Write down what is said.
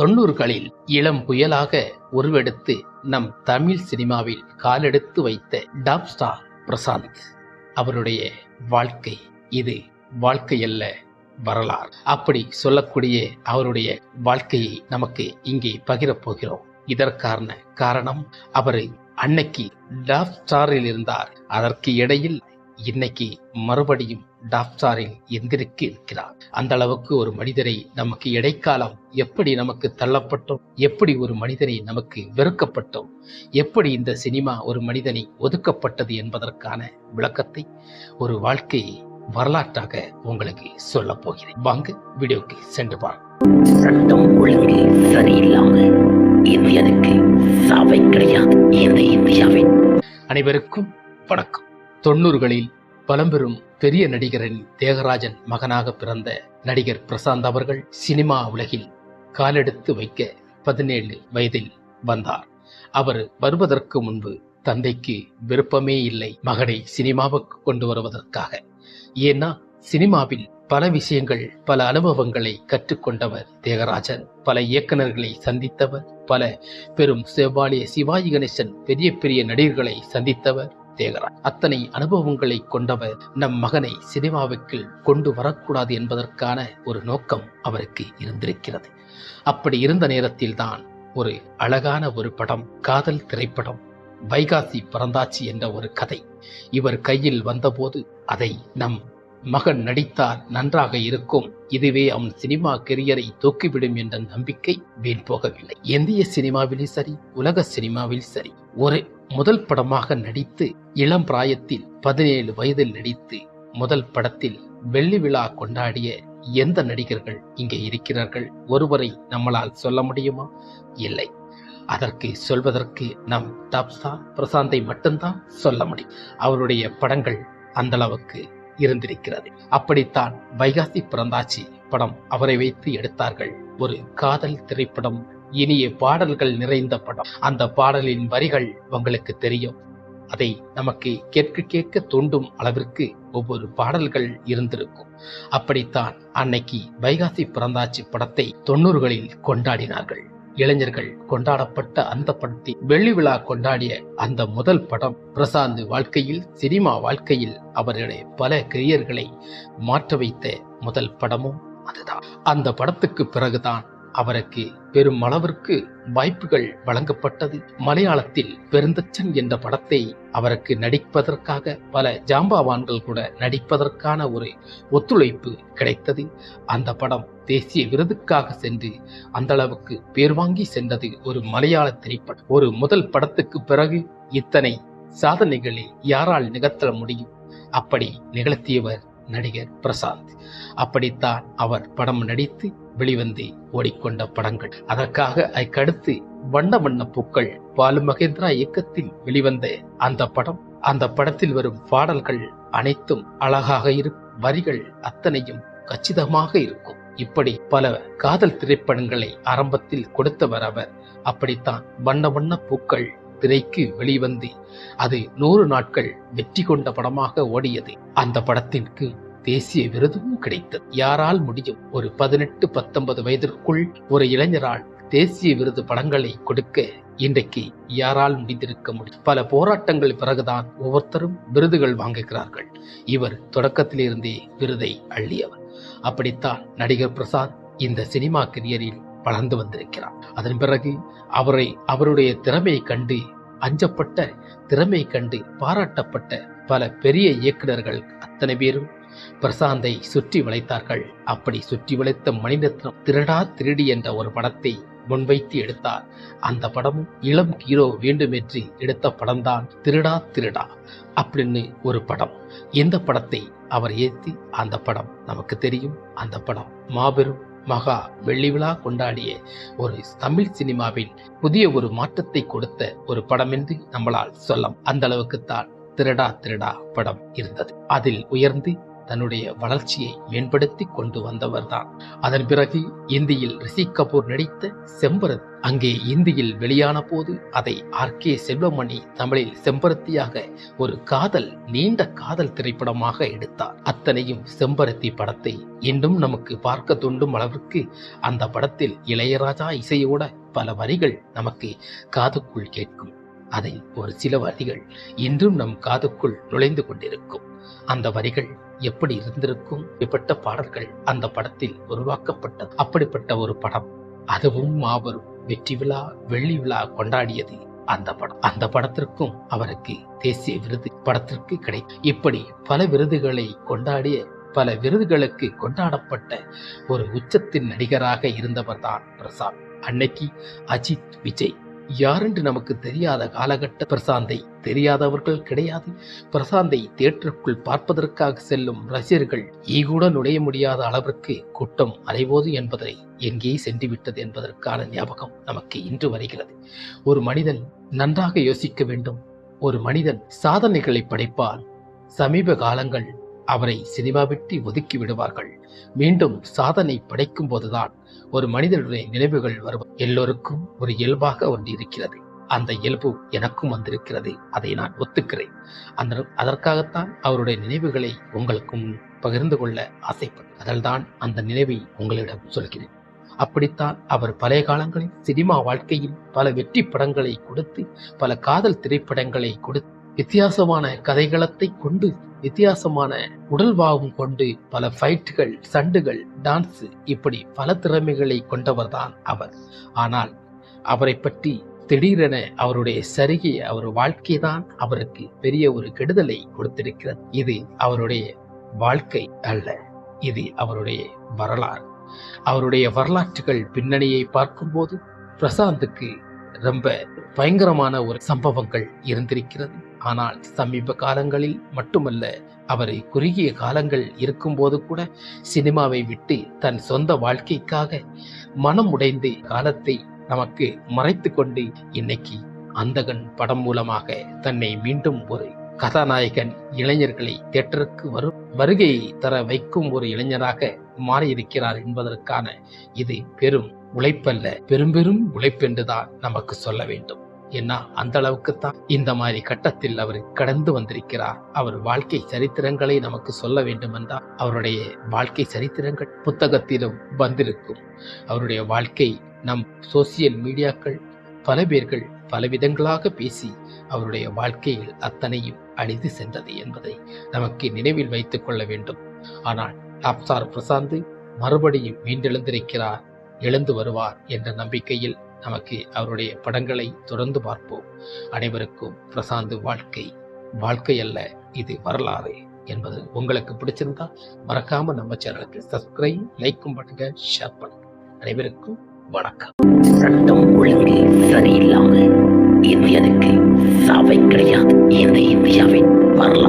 தொண்ணூறுகளில் இளம் புயலாக உருவெடுத்து நம் தமிழ் சினிமாவில் காலெடுத்து வைத்த டாப் ஸ்டார் பிரசாந்த். அவருடைய வாழ்க்கை இது வாழ்க்கை அல்ல வரலாறு. அப்படி சொல்லக்கூடிய அவருடைய வாழ்க்கையை நமக்கு இங்கே பகிரப் போகிறோம். இதற்கான காரணம் அவர் அன்னைக்கு டாப் ஸ்டாரில் இருந்தார். அதற்கு இடையில் இன்னைக்கு மறுபடியும் டாப் ஸ்டாரில் எந்திரிக்கு இருக்கிறார். அந்த அளவுக்கு ஒரு மனிதரை நமக்கு இடைக்காலம் எப்படி நமக்கு தள்ளப்பட்டோம்? எப்படி ஒரு மனிதனை நமக்கு வெறுக்கப்பட்டோம்? எப்படி இந்த சினிமா ஒரு மனிதனை ஒதுக்கப்பட்டது என்பதற்கான விளக்கத்தை ஒரு வாழ்க்கையை வரலாற்றாக உங்களுக்கு சொல்ல போகிறேன். வாங்க வீடியோக்கு சென்று சட்டம் ஒழுங்கு சரியில்லாம இந்தியனுக்கு சாவை கிடையாது. இந்த இந்தியாவின்? அனைவருக்கும் வணக்கம். தொண்ணூறுகளில் பழம்பெரும் பெரிய நடிகரின் தேகராஜன் மகனாக பிறந்த நடிகர் பிரசாந்த் அவர்கள் சினிமா உலகில் காலெடுத்து வைக்க பதினேழு வயதில் வந்தார். அவர் வருவதற்கு முன்பு தந்தைக்கு விருப்பமே இல்லை மகனை சினிமாவுக்கு கொண்டு வருவதற்காக. ஏன்னா சினிமாவில் பல விஷயங்கள் பல அனுபவங்களை கற்றுக்கொண்டவர் தேகராஜன் பல இயக்குனர்களை சந்தித்தவர் பல பெரும் செவ்வாலிய சிவாஜி கணேசன் பெரிய பெரிய நடிகர்களை சந்தித்தவர். தேகராஜ் அத்தனை அனுபவங்களை கொண்டவர் நம் மகனை சினிமாவுக்கு கொண்டு வரக்கூடாது என்பதற்கான ஒரு நோக்கம் அவருக்கு இருந்திருக்கிறது. அப்படி இருந்த நேரத்தில் தான் ஒரு அழகான ஒரு படம் காதல் திரைப்படம் வைகாசி பரந்தாச்சி என்ற ஒரு கதை இவர் கையில் வந்தபோது அதை நம் மகன் நடித்தார் நன்றாக இருக்கும். இதுவே அவன் சினிமா கெரியரை தூக்கிவிடும் என்ற நம்பிக்கை வீண் போகவில்லை. இந்திய சினிமாவிலும் சரி உலக சினிமாவில் சரி ஒரு முதல் படமாக நடித்து இளம் பிராயத்தில் பதினேழு வயதில் நடித்து முதல் படத்தில் வெள்ளி விழா கொண்டாடிய எந்த நடிகர்கள் இங்கே இருக்கிறார்கள்? ஒருவரை நம்மளால் சொல்ல முடியுமா? இல்லை. அதற்கு சொல்வதற்கு நம் டாப் பிரசாந்தை மட்டும்தான் சொல்ல முடியும். அவருடைய படங்கள் அந்த அளவுக்கு இருந்திருக்கிறது. அப்படித்தான் வைகாசி பிறந்தாச்சி படம் அவரை வைத்து எடுத்தார்கள். ஒரு காதல் திரைப்படம் இனிய பாடல்கள் நிறைந்த படம். அந்த பாடலின் வரிகள் உங்களுக்கு தெரியும். அதை நமக்கு கேட்க கேட்க தூண்டும் அளவிற்கு ஒவ்வொரு பாடல்கள் இருந்திருக்கும். அப்படித்தான் அன்னைக்கு வைகாசி பிறந்தாச்சி படத்தை தொண்ணூறுகளில் கொண்டாடினார்கள். இளைஞர்கள் கொண்டாடப்பட்ட அந்த படத்தை வெள்ளி விழா கொண்டாடிய அந்த முதல் படம் பிரசாந்த் வாழ்க்கையில் சினிமா வாழ்க்கையில் அவருடைய பல கிரியர்களை மாற்ற வைத்த முதல் படமும் அதுதான். அந்த படத்துக்கு பிறகுதான் அவருக்கு பெரும் அளவிற்கு வாய்ப்புகள் வழங்கப்பட்டது. மலையாளத்தில் பெருந்தச்சன் என்ற படத்தை அவருக்கு நடிப்பதற்காக பல ஜாம்பாவான்கள் கூட நடிப்பதற்கான ஒரு ஒத்துழைப்பு கிடைத்தது. அந்த படம் தேசிய விருதுக்காக சென்று அந்த அளவுக்கு பேர் வாங்கி சென்றது ஒரு மலையாள திரைப்படம். ஒரு முதல் படத்துக்கு பிறகு இத்தனை சாதனைகளை யாரால் நிகழ்த்த முடியும்? அப்படி நிகழ்த்தியவர் நடிகர் பிரசாந்த். அப்படித்தான் அவர் படம் நடித்து வெளிவந்து ஓடிக்கொண்ட படங்கள். அதற்காக அதுக்கடுத்து வண்ண வண்ண பூக்கள் பாலு மகேந்திரா இயக்கத்தில் வெளிவந்த அந்த படம். அந்த படத்தில் வரும் பாடல்கள் அனைத்தும் அழகாக இருக்கும். வரிகள் அத்தனையும் கச்சிதமாக இருக்கும். இப்படி பல காதல் திரைப்படங்களை ஆரம்பத்தில் கொடுத்தவர் அவர். அப்படித்தான் வண்ண வண்ண பூக்கள் திரைக்கு வெளிவந்து அது நூறு நாட்கள் வெற்றி கொண்ட படமாக ஓடியது. அந்த படத்திற்கு தேசிய விருதும் கிடைத்தது. யாரால் முடியும்? ஒரு பதினெட்டு பத்தொன்பது வயதிற்குள் ஒரு இளைஞரால் தேசிய விருது படங்களை கொடுக்க இன்றைக்கு யாரால் முடிந்திருக்க முடியும்? பல போராட்டங்கள் பிறகுதான் ஒவ்வொருத்தரும் விருதுகள் வாங்குகிறார்கள். இவர் தொடக்கத்திலிருந்தே விருதை அள்ளியவர். அப்படித்தான் நடிகர் பிரசாத் இந்த சினிமா கரியரில் வளர்ந்து வந்திருக்கிறார். அதன் பிறகு அவரை அவருடைய திறமையை கண்டு அஞ்சப்பட்ட திறமை கண்டு பாராட்டப்பட்ட பல பெரிய இயக்குனர்கள் அத்தனை பேரும் பிரசாந்தை சுற்றி வளைத்தார்கள். அப்படி சுற்றி வளைத்த மணிரத்னம் திருடா திருடி என்ற ஒரு படத்தை முன்வைத்து எடுத்தார். அந்த படமும் இளம் ஹீரோ வேண்டுமென்று எடுத்த படம்தான். திருடா திருடா அப்படின்னு ஒரு படம். இந்த படத்தை அவர் ஏற்றி அந்த படம் நமக்கு தெரியும். அந்த படம் மாபெரும் மகா வெள்ளி விழா கொண்டாடிய ஒரு தமிழ் சினிமாவில் புதிய ஒரு மாற்றத்தை கொடுத்த ஒரு படம் என்று நம்மளால் சொல்லம் அந்த அளவுக்குத்தான் திருடா திருடா படம் இருந்தது. அதில் உயர்ந்து தன்னுடைய வளர்ச்சியை மேம்படுத்தி கொண்டு வந்தவர்தான். அதன் பிறகு இந்தியில் ரிஷி கபூர் நடித்த செம்பரத் அங்கே இந்தியில் வெளியான போது அதை ஆர். கே. செல்வமணி தமிழில் செம்பருத்தியாக ஒரு காதல் நீண்ட காதல் திரைப்படமாக எடுத்தார். அத்தனையும் செம்பருத்தி படத்தை இன்னும் நமக்கு பார்க்க தூண்டும் அளவிற்கு அந்த படத்தில் இளையராஜா இசையோட பல வரிகள் நமக்கு காதுக்குள் கேட்கும். அதை ஒரு சில வரிகள் இன்றும் நம் காதுக்குள் நுழைந்து கொண்டிருக்கும். அந்த வரிகள் எப்படி இருந்திருக்கும் இப்படிப்பட்ட பாடல்கள் அந்த படத்தில் உருவாக்கப்பட்டது? அப்படிப்பட்ட ஒரு படம். அதுவும் மாபெரும் வெற்றி விழா வெள்ளி விழா கொண்டாடியது அந்த படம். அந்த படத்திற்கும் அவருக்கு தேசிய விருது படத்திற்கு கிடை இப்படி பல விருதுகளை கொண்டாடிய பல விருதுகளுக்கு கொண்டாடப்பட்ட ஒரு உச்சத்தின் நடிகராக இருந்தவர் தான் பிரசாத் அன்னைக்கு அஜித் விஜய். யாரென்று நமக்கு தெரியாத காலகட்ட பிரசாந்தை. தெரியாதவர்கள் கிடையாது. பிரசாந்தை தியேட்டருக்குள் பார்ப்பதற்காக செல்லும் ரசிகர்கள் ஈகூட நுழைய முடியாத அளவிற்கு கூட்டம் அலைவோது என்பதை எங்கே சென்றுவிட்டது என்பதற்கான ஞாபகம் நமக்கு இன்று வருகிறது. ஒரு மனிதன் நன்றாக யோசிக்க வேண்டும். ஒரு மனிதன் சாதனைகளை படைப்பால் சமீப காலங்கள் அவரை சினிமா விட்டு ஒதுக்கி விடுவார்கள். மீண்டும் சாதனை படைக்கும் போதுதான் ஒரு மனிதனுடைய நினைவுகள் வரும் எல்லோருக்கும் ஒரு இயல்பாக ஒன்று இருக்கிறது. அந்த இயல்பு எனக்கும் வந்திருக்கிறது. அதை நான் ஒத்துக்கிறேன். அந்த அதற்காகத்தான் அவருடைய நினைவுகளை உங்களுக்கும் பகிர்ந்து கொள்ள ஆசைப்பட்டேன். அதல்தான் அந்த நினைவை உங்களிடம் சொல்கிறேன். அப்படித்தான் அவர் பழைய காலங்களில் சினிமா வாழ்க்கையில் பல வெற்றி படங்களை கொடுத்து பல காதல் திரைப்படங்களை கொடுத்து வித்தியாசமான கதைகளத்தை கொண்டு வித்தியாசமான உடல்வாகும் கொண்டு பல ஃபைட்டுகள் சண்டுகள் டான்ஸ் இப்படி பல திறமைகளை கொண்டவர்தான் அவர். ஆனால் அவரை பற்றி திடீரென அவருடைய சரிகை அவர் வாழ்க்கை தான் அவருக்கு பெரிய ஒரு கெடுதலை கொடுத்திருக்கிறது. இது அவருடைய வாழ்க்கை அல்ல இது அவருடைய வரலாறு. அவருடைய வரலாற்றுகள் பின்னணியை பார்க்கும்போது பிரசாந்துக்கு ரொம்ப பயங்கரமான ஒரு சம்பவங்கள் இருந்திருக்கிறது. ஆனால் சமீப காலங்களில் மட்டுமல்ல அவரை குறுகிய காலங்கள் இருக்கும்போது கூட சினிமாவை விட்டு தன் சொந்த வாழ்க்கைக்காக மனம் உடைந்து காலத்தை நமக்கு மறைத்து கொண்டு இன்னைக்கு அந்தகன் படம் மூலமாக தன்னை மீண்டும் ஒரு கதாநாயகன் இளைஞர்களை தேட்டருக்கு வரும் வருகை தர வைக்கும் ஒரு இளைஞராக மாறியிருக்கிறார் என்பதற்கான இது பெரும் உழைப்பல்ல. பெரும் பெரும் உழைப்பென்றுதான் நமக்கு சொல்ல வேண்டும். ஏன்னா அந்த அளவுக்குத்தான். இந்த மாதிரி கட்டத்தில் அவர் கடந்து வந்திருக்கிறார். அவர் வாழ்க்கை சரித்திரங்களை நமக்கு சொல்ல வேண்டும் என்றால் அவருடைய வாழ்க்கை சரித்திரங்கள் புத்தகத்திலும் வந்திருக்கும். அவருடைய வாழ்க்கை நம் சோசியல் மீடியாக்கள் பல பேர்கள் பல விதங்களாக பேசி அவருடைய வாழ்க்கையில் அத்தனையும் அழிந்து சென்றது என்பதை நமக்கு நினைவில் வைத்துக் கொள்ள வேண்டும். ஆனால் டாப்சார் பிரசாந்து மறுபடியும் மீண்டெழுந்திருக்கிறார் எழுந்து வருவார் என்ற நம்பிக்கையில் நமக்கு அவருடைய படங்களை தொடர்ந்து பார்ப்போம். அனைவருக்கும் பிரசாந்து வாழ்க்கை வாழ்க்கை அல்ல இது வரலாறு என்பது உங்களுக்கு பிடிச்சிருந்தா மறக்காம நம்ம சேனலுக்கு சப்ஸ்கிரைப் லைக்கும் பண்ணுங்க ஷேர் பண்ணுங்க. அனைவருக்கும் வணக்கம். சட்டம் ஒழுங்கு சரியில்லாமல் இந்தியனுக்கு சாவை கிடையாது. இந்த இந்தியாவின் வரலாறு.